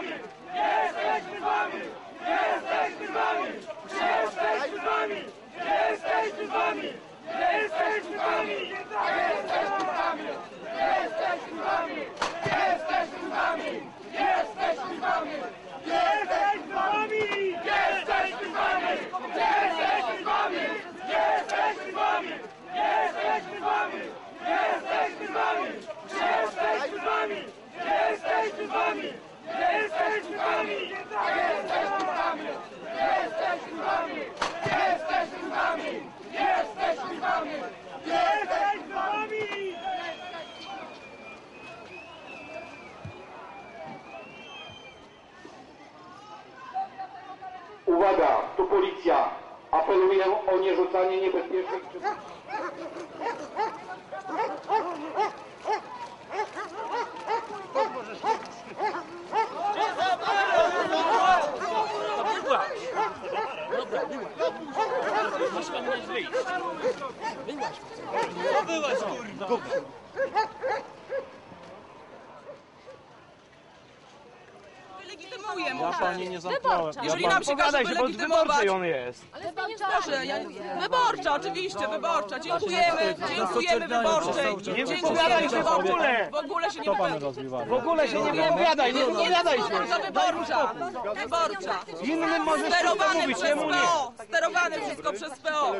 wami! Jesteśmy z wami! Jesteśmy z Uwaga, tu policja. Apeluję o nierzucanie niebezpiecznych czy... Legitymuję mu. Ja pani nie zamknąłem. Jeżeli nam się każe pogadaj, że pod wylegitymować- wyborczej on jest. Proszę, ja, wyborcza, oczywiście, wyborcza. Dziękujemy, dziękujemy wyborczej. Nie Dziękujemy wypowiadaj się w ogóle. W ogóle się nie wypowiadaj. W ogóle się nie wypowiadaj, nie wypowiadaj się. Wyborcza, wyborcza. Wyborcza. Innym możesz wszystko Sterowany mówić, przez jemu nie. PO. Sterowane wszystko przez PO.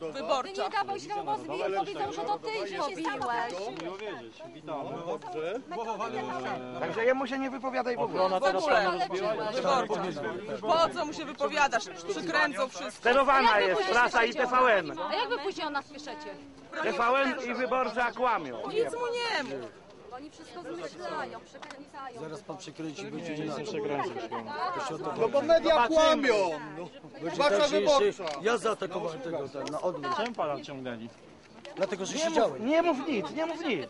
Ty Wyborcza. nie dawaj się obozy i powiedzą, że to ty ich pobiłeś. Także jemu się nie wypowiadaj w ogóle. Ogóle. Wyborcza. Po co mu się wypowiadasz? Przykręcą wszystko. Sterowana jest prasa i TVN. A jak wy później o nas piszecie? TVN i wyborcza kłamią. Nic mu nie mów. Oni wszystko zmyślają, przekręcają. Zaraz pan przekręci, będzie inaczej. No bo media kłamią. No. Wasza tak, wyborcza. ja zaatakowałem tego ten, na odwrót. Czemu pana ciągnęli? Dlatego, że Nie mów, siedziałem. nie mów nic, nie mów nic.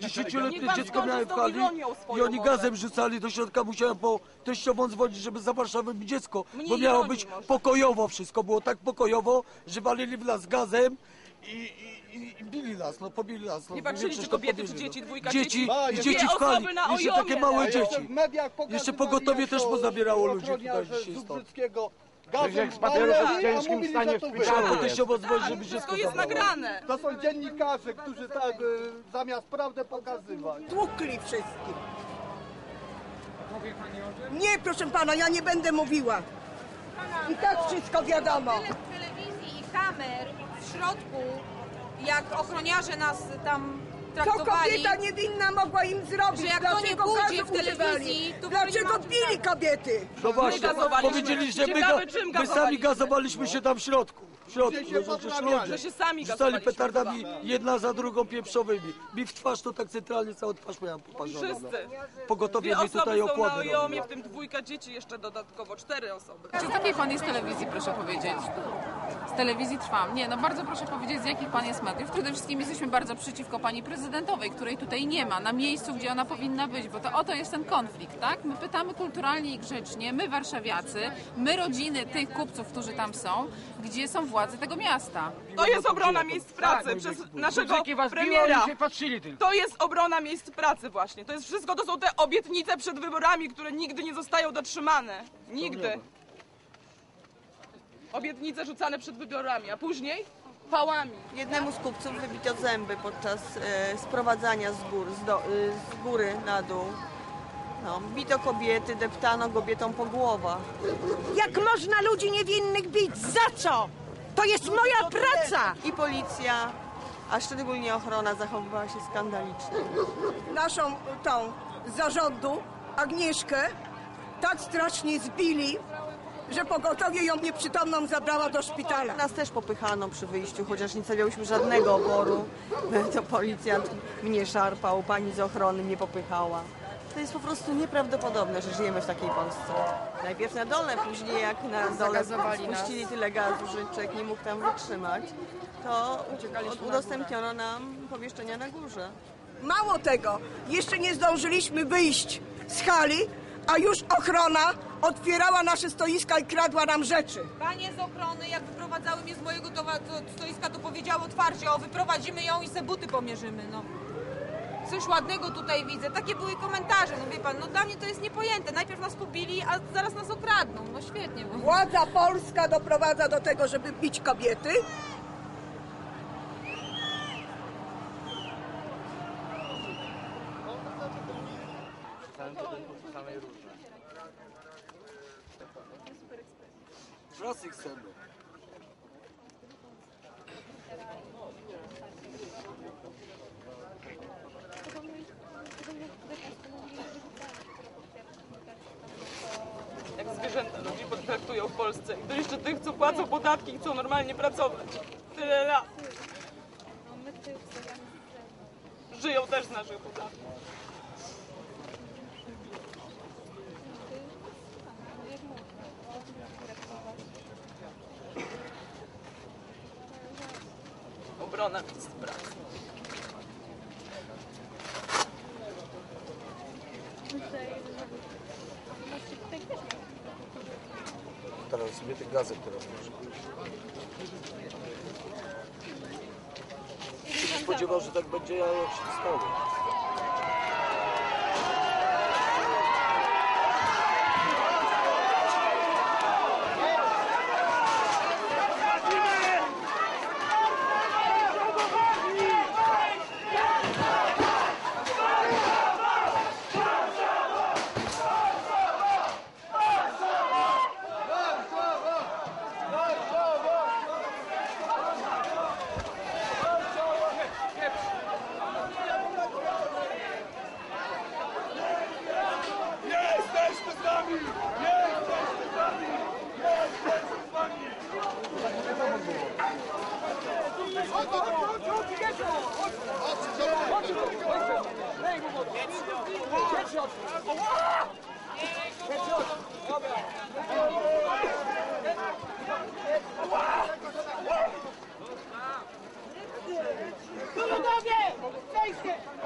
Dziesięcioletnie dziecko miałem w hali i oni gazem rzucali do środka. Musiałem po teściową dzwonić, żeby za Warszawę mi dziecko, Mniej bo miało być może. pokojowo wszystko. Było tak pokojowo, że walili w nas gazem i, i, i, bili nas, no pobili nas. No, Nie patrzyli, czy kobiety, czy dzieci, dwójka dzieci. dzieci? Ma, I dzieci dwie w hali, osoby na jeszcze ojomie. takie małe dzieci. w mediach pokazywali, Jeszcze pogotowie jak też to pozabierało ludzi tutaj dzisiaj stąd. Zubrzyckiego gazem z papierów waleli, w ciężkim a mówili, stanie że w to szpitalu wy. po jest. dzwonić, żeby Wszystko jest zabrało. nagrane. To są dziennikarze, którzy tak y, zamiast prawdę pokazywać. tłukli wszystkich. Nie, proszę pana, ja nie będę mówiła. I tak wszystko wiadomo. Tyle telewizji i kamer w środku, jak ochroniarze nas tam Co traktowali. kobieta niewinna mogła im zrobić? Że jak to nie Dlaczego gazu w telewizji, to Dlaczego bili kobiety? No właśnie, gazowaliśmy. powiedzieli, że my, Ciekawe, ga- czym my sami gazowaliśmy. gazowaliśmy się tam w środku. W środku, się no poprawiali. ludzie Że się sami rzucali gazowaliśmy petardami jedna za drugą pieprzowymi. Mi w twarz to tak centralnie całą twarz miałem poparzoną. Wszyscy. Pogotowie Dwie mi tutaj są na okłady ojomie, robiło. w tym dwójka dzieci jeszcze dodatkowo, cztery osoby. Z jakiej pan jest telewizji, proszę powiedzieć? Z telewizji trwam. Nie, no bardzo proszę powiedzieć, z jakich pan jest mediów. Przede wszystkim jesteśmy bardzo przeciwko pani prezydentowej, której tutaj nie ma, na miejscu, gdzie ona powinna być, bo to oto jest ten konflikt, tak? My pytamy kulturalnie i grzecznie, my warszawiacy, my rodziny tych kupców, którzy tam są, gdzie są władze tego miasta. To jest obrona miejsc pracy przez naszego premiera. To jest obrona miejsc pracy właśnie. To jest wszystko, to są te obietnice przed wyborami, które nigdy nie zostają dotrzymane. Nigdy. Obietnice rzucane przed wyborami, a później pałami. Jednemu z kupców wybito zęby podczas e, sprowadzania z, gór, z, do, e, z góry na dół. No, bito kobiety, deptano kobietom po głowach. Jak można ludzi niewinnych bić? Za co? To jest moja praca! I policja, a szczególnie ochrona zachowywała się skandalicznie. Naszą tą z zarządu, Agnieszkę, tak strasznie zbili, że pogotowie ją nieprzytomną zabrała do szpitala. Nas też popychano przy wyjściu, chociaż nie stawiałyśmy żadnego oporu. To policjant mnie szarpał, pani z ochrony mnie popychała. To jest po prostu nieprawdopodobne, że żyjemy w takiej Polsce. Najpierw na dole, później jak na dole spuścili tyle gazu, że człowiek nie mógł tam wytrzymać, to udostępniono nam pomieszczenia na górze. Mało tego, jeszcze nie zdążyliśmy wyjść z hali, a już ochrona otwierała nasze stoiska i kradła nam rzeczy. Panie z ochrony, jak wyprowadzały mnie z mojego stoiska, to powiedziały otwarcie, o wyprowadzimy ją i se buty pomierzymy, no. Coś ładnego tutaj widzę. Takie były komentarze, no wie pan, no dla mnie to jest niepojęte. Najpierw nas pobili, a zaraz nas okradną. No świetnie. Bo... Władza polska doprowadza do tego, żeby bić kobiety. Wszyscy chcemy. Jak zwierzęta ludzi potraktują w Polsce. I to jeszcze tych, co płacą podatki chcą normalnie pracować. Tyle lat. Żyją też z naszych podatków. Obrona miejsc pracy. Sobie tych gazet teraz może. się spodziewał, że tak będzie, a jak się stało.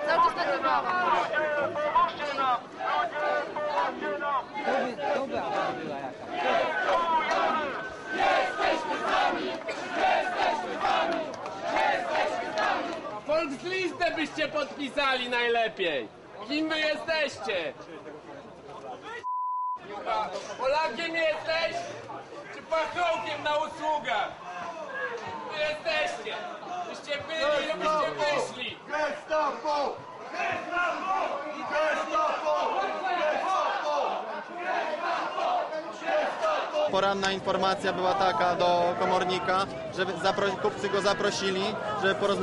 Cały czas nagrywałam. Pomóżcie nam! Ludzie, pomóżcie nam! Volkslistę byście podpisali najlepiej. Kim wy jesteście? Polakiem jesteś? Czy pachołkiem na usługach? Wy jesteście. Byście byli, to byście wyszli. Gestapo! Gestapo! Gestapo! Poranna informacja była taka do komornika, że zapro- kupcy go zaprosili, żeby porozmawiać.